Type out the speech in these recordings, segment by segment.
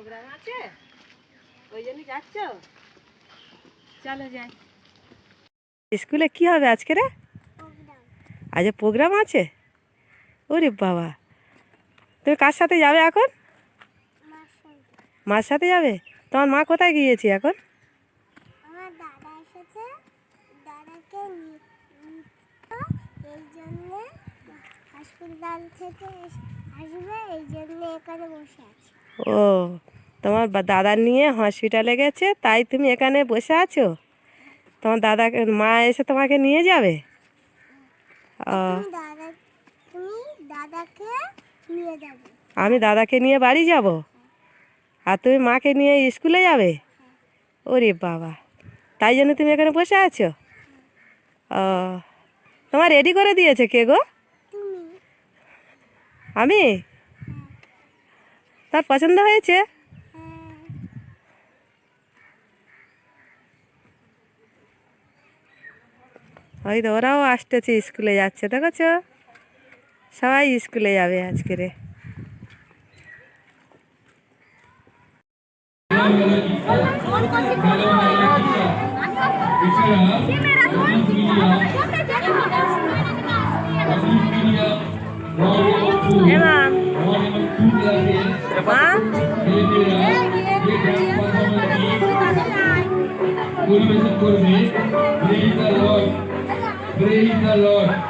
Programme আছে? ওই জন্য যাচ্ছ? চলো যাই। স্কুলে কি হবে আজকে রে? আজ প্রোগ্রাম আছে? ওরে বাবা। তুমি কার সাথে যাবে এখন? মার সাথে। যাবে? তোমার মা কোথায় গিয়েছি এখন? আমার দাদা এসেছে। দাদাকে এই জন্য হসপিটাল থেকে আসবে এই জন্য এখানে বসে আছে। ও তোমার দাদা নিয়ে হসপিটালে গেছে তাই তুমি এখানে বসে আছো? তোমার দাদাকে মা এসে তোমাকে নিয়ে যাবে? দাদা নিয়ে আমি দাদাকে নিয়ে বাড়ি যাব? আর তুমি মাকে নিয়ে স্কুলে যাবে? ওরে বাবা তাই জন্য তুমি এখানে বসে আছো? ও তোমার রেডি করে দিয়েছে কে গো? আমি? তার পছন্দ হয়েছে? ওই তো ওরাও আসতেছে স্কুলে যাচ্ছে দেখেছ? সবাই স্কুলে যাবে আজকে রে। পরিবেশন করবে Praise the Lord.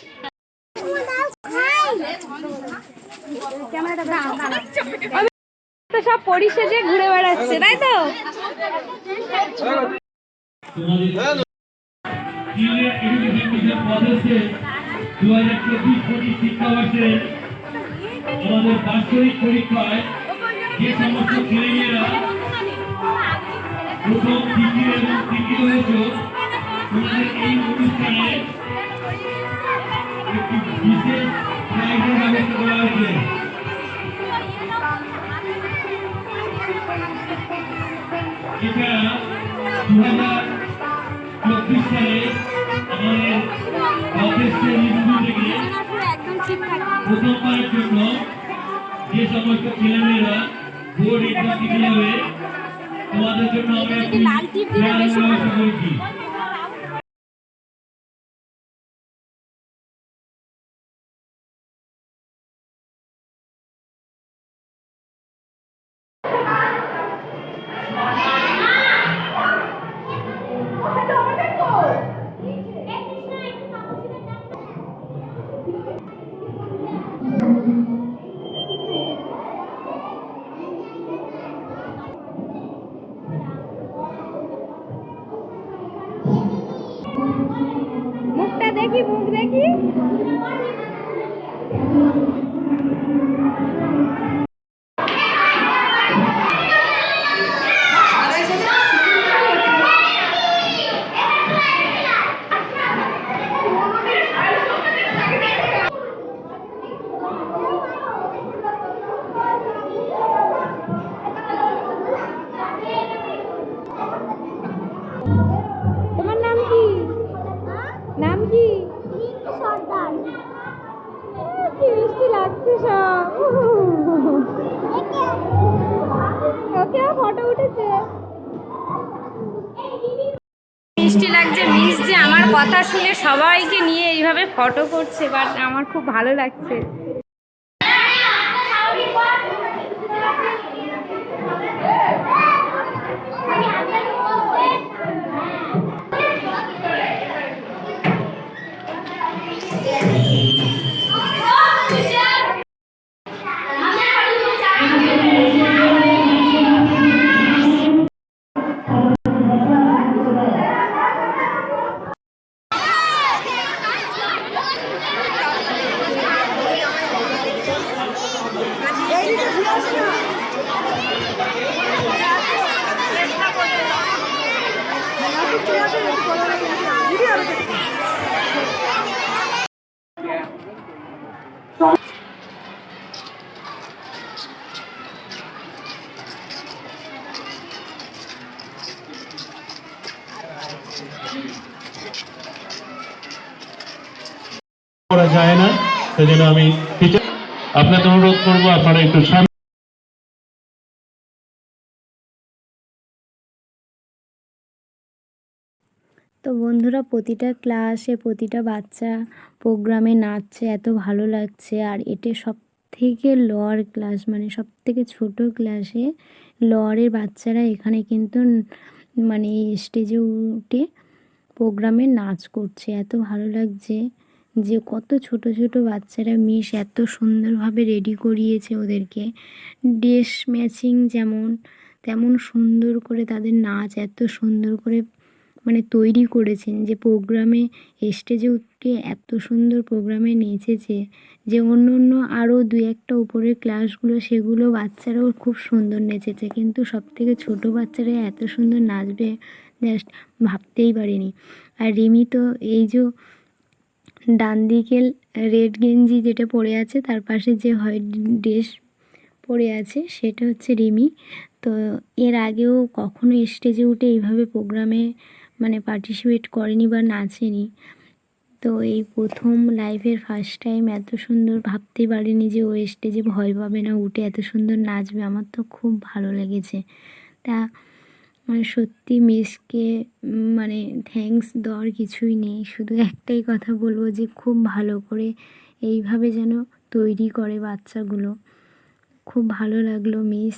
তো সব পরিশেষে ঘুরে বেড়াচ্ছে তাই তো? তোমাদের স্কিলের এডুকেশন মিশন পদস্থে দু হাজার চব্বিশ পঁচিশ শিক্ষাবর্ষে আমাদের বাৎসরিক পরীক্ষায় যে সমস্ত ছেলেমেয়েরা প্রথম দ্বিতীয় এবং তৃতীয় হয়েছে তোমাদের এই অনুষ্ঠানে একটি বিশেষ প্রাইজের ব্যবস্থা করা হয়েছে এছাড়া দু হাজার চব্বিশ সালে আমাদের অফিসের স্কুল থেকে প্রথমবারের জন্য যে সমস্ত ছেলেমেয়েরা বোর্ড এক্সাম দিতে যাবে তোমাদের জন্য আমরা একটি ব্যবস্থা করেছি লাগছে মিস যে আমার কথা শুনে সবাইকে নিয়ে এইভাবে ফটো করছে বাট আমার খুব ভালো লাগছে করা যায় না সেজন্য আমি আপনাদের অনুরোধ করব আপনারা একটু তো বন্ধুরা, প্রতিটা ক্লাসে প্রতিটা বাচ্চা প্রোগ্রামে নাচছে, এত ভালো লাগছে। আর এটা সব থেকে লোয়ার ক্লাস মানে সব থেকে ছোটো ক্লাসে লোয়ারের বাচ্চারা এখানে কিন্তু মানে স্টেজে উঠে প্রোগ্রামে নাচ করছে। এত ভালো লাগছে যে কত ছোট ছোট বাচ্চারা মিস এত সুন্দরভাবে রেডি করিয়েছে ওদেরকে। ড্রেস ম্যাচিং যেমন, তেমন সুন্দর করে তাদের নাচ, এত সুন্দর করে মানে তৈরি করেছেন যে প্রোগ্রামে স্টেজে উঠে এত সুন্দর প্রোগ্রামে নেচেছে, যে অন্য অন্য আরও দু একটা উপরের ক্লাসগুলো সেগুলো বাচ্চারাও খুব সুন্দর নেচেছে। কিন্তু সব থেকে ছোটো বাচ্চারা এত সুন্দর নাচবে জাস্ট ভাবতেই পারিনি। আর রিমি তো এই যে ডান দিকে রেড গেঞ্জি যেটা পরে আছে, তার পাশে যে হোয়াইট ড্রেস পরে আছে, সেটা হচ্ছে রিমি। তো এর আগেও কখনো স্টেজে উঠে এইভাবে প্রোগ্রামে মানে পার্টিসিপেট করেনি বা নাচেনি। তো এই প্রথম লাইফের ফার্স্ট টাইম এত সুন্দর ভাবতেই পারিনি যে ও স্টেজে ভয় পাবে না, উঠে এত সুন্দর নাচবে। আমার তো খুব ভালো লেগেছে। তা মানে সত্যি মিসকে মানে থ্যাঙ্কস দেওয়ার কিছুই নেই। শুধু একটাই কথা বলব যে খুব ভালো করে এইভাবে যেন তৈরি করে বাচ্চাগুলো। খুব ভালো লাগল মিস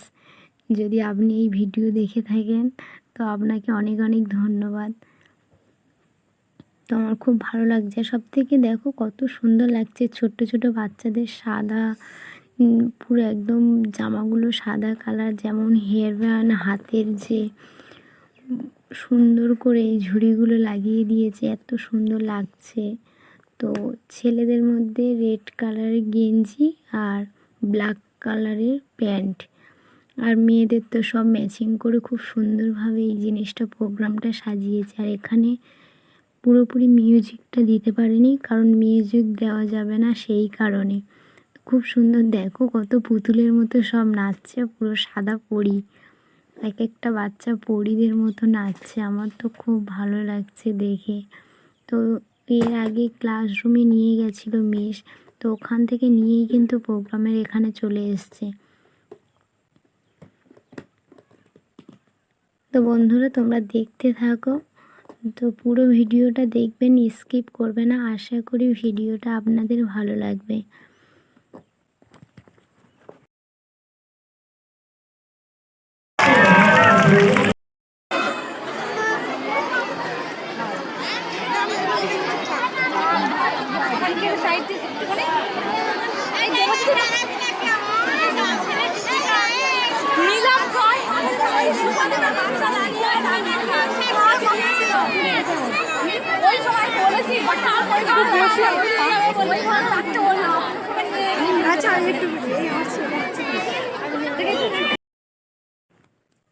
যদি আপনি এই ভিডিও দেখে থাকেন তো আপনাকে অনেক অনেক ধন্যবাদ। তো আমার খুব ভালো লাগছে। সব থেকে দেখো কত সুন্দর লাগছে ছোট্ট ছোট বাচ্চাদের সাদা পুরো একদম জামাগুলো সাদা কালার, যেমন হেয়ার ব্যান্ড, হাতের যে সুন্দর করে এই ঝুড়িগুলো লাগিয়ে দিয়েছে, এত সুন্দর লাগছে। তো ছেলেদের মধ্যে রেড কালারের গেঞ্জি আর ব্ল্যাক কালারের প্যান্ট। আর মেয়েদের তো সব ম্যাচিং করে খুব সুন্দরভাবে এই জিনিসটা প্রোগ্রামটা সাজিয়েছে। আর এখানে পুরোপুরি মিউজিকটা দিতে পারিনি, কারণ মিউজিক দেওয়া যাবে না সেই কারণে। খুব সুন্দর, দেখো কত পুতুলের মতো সব নাচছে, পুরো সাদা পরি। এক একটা বাচ্চা পরিদের মতো নাচছে, আমার তো খুব ভালো লাগছে দেখে। তো এর আগে ক্লাসরুমে নিয়ে গেছিল মিস, তো ওখান থেকে নিয়েই কিন্তু প্রোগ্রামের এখানে চলে এসছে। তো বন্ধুরা, তোমরা দেখতে থাকো। তো পুরো ভিডিওটা দেখবেন স্কিপ করবে না। আশা করি ভিডিওটা আপনাদের ভালো লাগবে।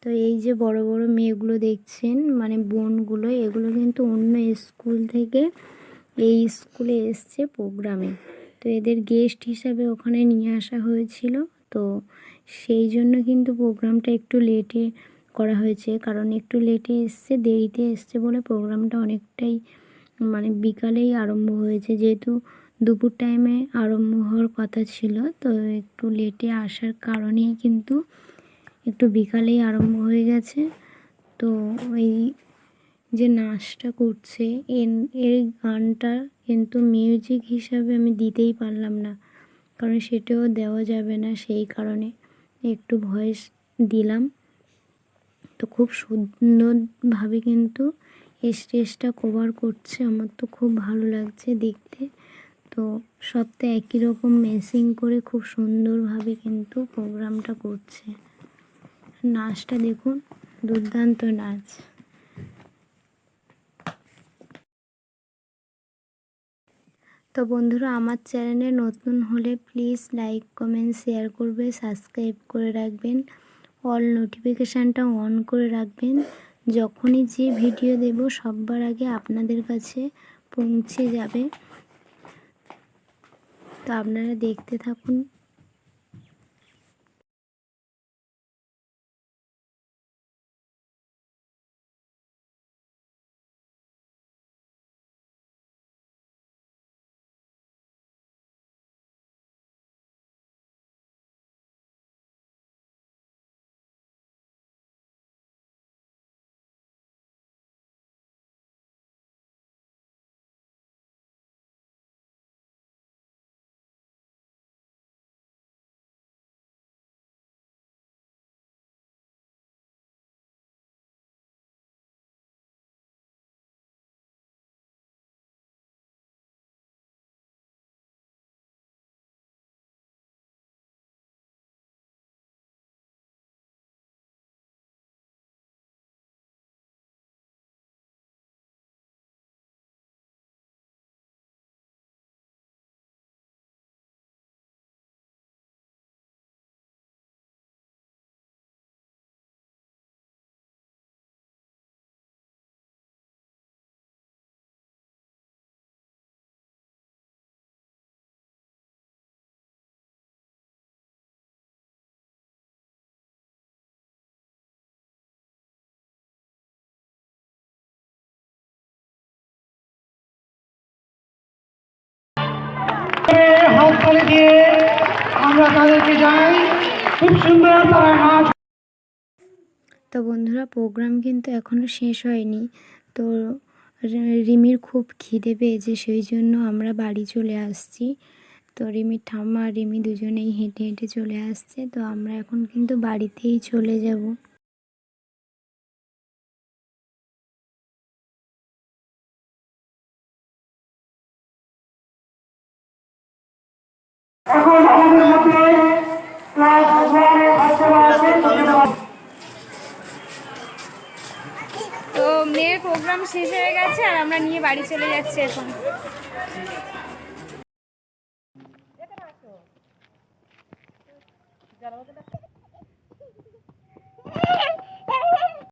তো এই যে বড় বড় মেয়েগুলো দেখছেন মানে বোনগুলো, এগুলো কিন্তু অন্য স্কুল থেকে এই স্কুলে এসছে প্রোগ্রামে। তো এদের গেস্ট হিসাবে ওখানে নিয়ে আসা হয়েছিল। তো সেই জন্য কিন্তু প্রোগ্রামটা একটু লেটে করা হয়েছে। কারণ একটু লেটে এসছে, দেরিতে এসছে বলে প্রোগ্রামটা অনেকটাই মানে বিকালেই আরম্ভ হয়েছে। যেহেতু দুপুর টাইমে আরম্ভ হওয়ার কথা ছিল, তো একটু লেটে আসার কারণেই কিন্তু একটু বিকালেই আরম্ভ হয়ে গেছে। তো এই যে নাচটা করছে এর গানটা কিন্তু মিউজিক হিসাবে আমি দিতেই পারলাম না। কারণ সেটাও দেওয়া যাবে না সেই কারণে। একটু ভয়েস দিলাম। তো খুব সুন্দরভাবে কিন্তু স্টেজটা কভার করছে। আমার তো খুব ভালো লাগছে দেখতে। তো সব তো একই রকম মেসিং করে খুব সুন্দরভাবে কিন্তু প্রোগ্রামটা করছে। নাচটা দেখুন, দুর্দান্ত নাচ। তো বন্ধুরা, আমার চ্যানেলে নতুন হলে প্লিজ লাইক, কমেন্ট, শেয়ার করবে, সাবস্ক্রাইব করে রাখবেন। অল নোটিফিকেশানটা অন করে রাখবেন। যখনই যে ভিডিও দেব, সববার আগে আপনাদের কাছে পৌঁছে যাবে। তো আপনারা দেখতে থাকুন। আমরা তাদেরকে জানাই, খুব সুন্দর তারা নাচ। তো বন্ধুরা প্রোগ্রাম কিন্তু এখনও শেষ হয়নি। তো রিমির খুব খিদে পেয়েছে, সেই জন্য আমরা বাড়ি চলে আসছি। তো রিমির ঠাম্মা আর রিমি দুজনেই হেঁটে হেঁটে চলে আসছে। তো আমরা এখন কিন্তু বাড়িতেই চলে যাব। এখন তো মেয়ের প্রোগ্রাম শেষ হয়ে গেছে আর আমরা নিয়ে বাড়ি চলে যাচ্ছি এখন Yeah.